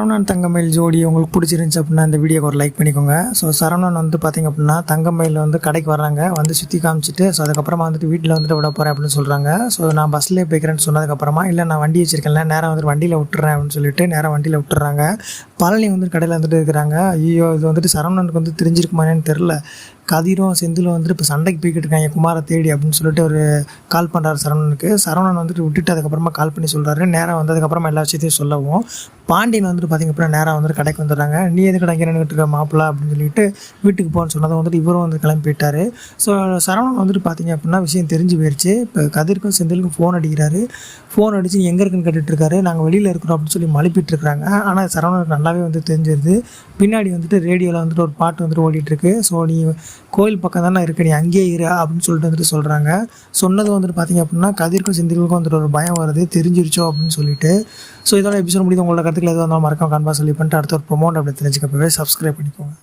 சரவணன் தங்கமயில் ஜோடி உங்களுக்கு பிடிச்சிருந்துச்சு அப்படின்னா இந்த வீடியோக்கு ஒரு லைக் பண்ணிக்கோங்க. ஸோ சரவணன் வந்து பார்த்தீங்க அப்படின்னா தங்கமயில் வந்து கடைக்கு வர்றாங்க. வந்து சுற்றி காமிச்சிட்டு ஸோ அதுக்கப்புறமா வந்துட்டு வீட்டில் வந்துட்டு விட போகிறேன் அப்படின்னு சொல்கிறாங்க ஸோ நான் பஸ்லேயே போய்க்கிறேன்னு சொன்னதுக்கப்புறமா இல்லை நான் வண்டி வச்சிருக்கேன்ல நேராக வந்துட்டு வண்டியில் விட்டுறேன் அப்படின்னு சொல்லிட்டு நேராக வண்டியில் விட்டுறாங்க. பழனி வந்துட்டு கடையில் வந்துட்டு இருக்கிறாங்க. ஐயோ இது வந்துட்டு சரவணனுக்கு வந்து தெரிஞ்சிருக்குமானேன்னு தெரில கதிரும் செந்திலும் வந்துட்டு இப்போ சண்டைக்கு போய்கிட்டு இருக்காங்க. குமாரை தேடி அப்படின்னு சொல்லிட்டு ஒரு கால் பண்ணுறாரு சரவணனுக்கு. சரவணன் வந்துட்டு விட்டுட்டு அதுக்கப்புறமா கால் பண்ணி சொல்கிறாரு நேராக வந்ததுக்கப்புறமா எல்லா விஷயத்தையும் சொல்லவும். பாண்டியன் வந்துட்டு பார்த்திங்க அப்படின்னா நேராக வந்துட்டு கடைக்கு வந்துடுறாங்க. நீ எதுக்கு கடை நின்றுட்டு இருக்க மாப்பிள்ள அப்படின்னு சொல்லிட்டு வீட்டுக்கு போகணும்னு சொன்னதை வந்துட்டு இவரும் வந்து கிளம்பி போயிட்டாரு. ஸோ சரவணன் வந்துட்டு பார்த்தீங்க அப்படின்னா விஷயம் தெரிஞ்சு போயிடுச்சு இப்போ கதிர்க்கும் செந்திலுக்கும் ஃபோன் அடிக்கிறாரு. ஃபோன் அடித்து எங்கே இருக்குன்னு கேட்டுட்ருக்காரு நாங்கள் வெளியில் இருக்கிறோம் அப்படின்னு சொல்லி மழுப்பிட்டு இருக்கிறாங்க. ஆனால் சரவணனுக்கு நல்லாவே வந்து தெரிஞ்சிருது. பின்னாடி வந்துட்டு ரேடியோவில் வந்துட்டு ஒரு பாட்டு வந்துட்டு ஓடிட்டுருக்கு. ஸோ நீ கோயில் பக்கம் தானே இருக்க நீ அங்கேயே இரு அப்படின்னு சொல்லிட்டு வந்துட்டு சொல்கிறாங்க சொன்னது வந்துட்டு பார்த்தீங்க அப்படின்னா கதிர்க்கும் செந்திலுக்கும் வந்துட்டு ஒரு பயம் வருது. தெரிஞ்சிருச்சோ அப்படின்னு சொல்லிட்டு. ஸோ இதோட எபிசோட் முடியுது. உங்களோட கருத்துக்கள் எதுவும் இருந்தாலும் மறக்காம கண்பா சொல்லி பண்ணிட்டு அடுத்த ஒரு ப்ரொமோட் அப்படி தெரிஞ்சுக்கப்பவே சப்ஸ்கிரைப் பண்ணிக்கோங்க.